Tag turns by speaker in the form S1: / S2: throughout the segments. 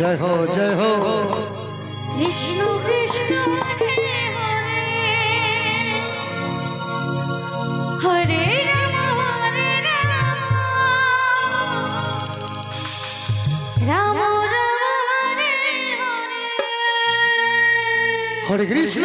S1: জয় হো জয় হো
S2: কৃষ্ণ কৃষ্ণ হরে হরে হরে রাম হরে রাম রাম রাম হরে
S1: হরে হরে Krishna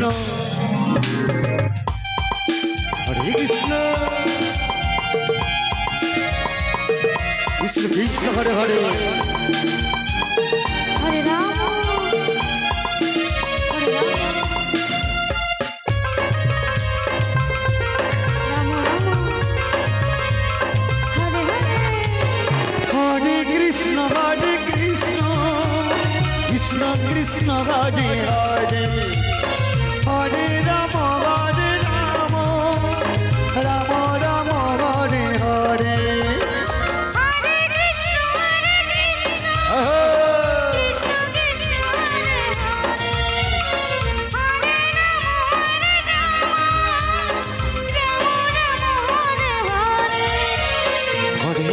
S1: Krishna, Hare Krishna, Krishna Krishna Hare Hare, Hare Ram. Krishna Hare Krishna Krishna Krishna Hare Hare